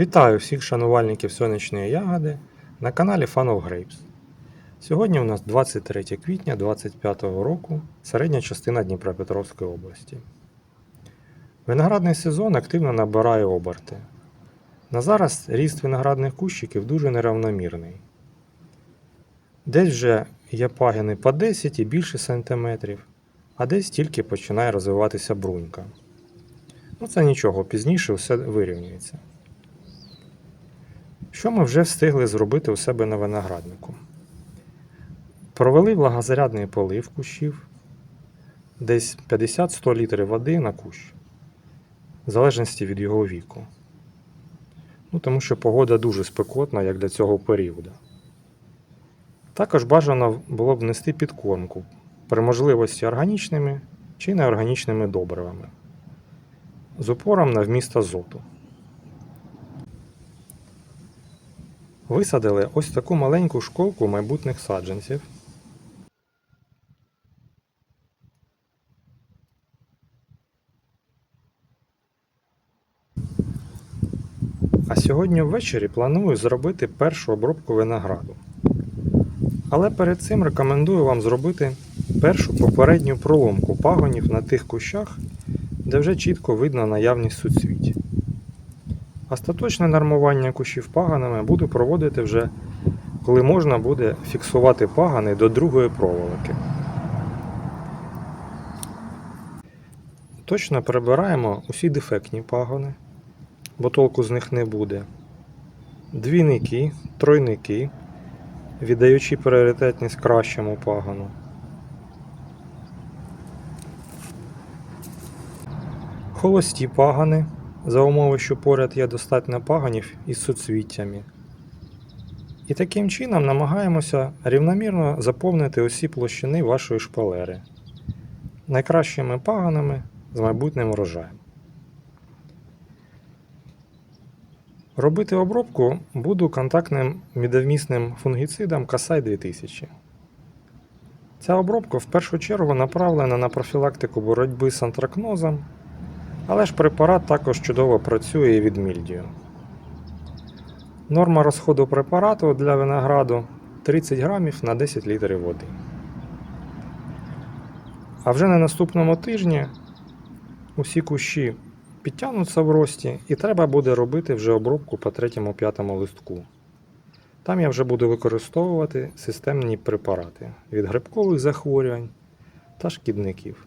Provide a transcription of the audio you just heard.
Вітаю всіх шанувальників сонячної ягоди на каналі Fun of Grapes. Сьогодні у нас 23 квітня 2025 року, середня частина Дніпропетровської області. Виноградний сезон активно набирає оберти. На зараз ріст виноградних кущиків дуже неравномірний. Десь вже є пагини по 10 і більше сантиметрів, а десь тільки починає розвиватися брунька. Ну це нічого, пізніше все вирівнюється. Що ми вже встигли зробити у себе на винограднику? Провели влагозарядний полив кущів, десь 50-100 літрів води на кущ, в залежності від його віку. Ну, тому що погода дуже спекотна, як для цього періоду. Також бажано було б внести підкормку при можливості органічними чи неорганічними добривами з упором на вміст азоту. Висадили ось таку маленьку школку майбутніх саджанців. А сьогодні ввечері планую зробити першу обробку винограду. Але перед цим рекомендую вам зробити першу попередню проломку пагонів на тих кущах, де вже чітко видно наявність суцвіть. Остаточне нормування кущів паганами буду проводити вже, коли можна буде фіксувати пагани до другої проволоки. Точно прибираємо усі дефектні пагони, бо толку з них не буде. Двійники, тройники, віддаючи пріоритетність кращому пагану. Холості пагани, за умови, що поряд є достатньо паганів із суцвіттями. І таким чином намагаємося рівномірно заповнити усі площини вашої шпалери найкращими паганами з майбутнім врожаєм. Робити обробку буду контактним мідовмісним фунгіцидом Касай 2000. Ця обробка в першу чергу направлена на профілактику боротьби з антракнозом, але ж препарат також чудово працює від мільдію. Норма розходу препарату для винограду 30 грамів на 10 літрів води. А вже на наступному тижні усі кущі підтягнуться в рості, і треба буде робити вже обробку по третьому-п'ятому листку. Там я вже буду використовувати системні препарати від грибкових захворювань та шкідників.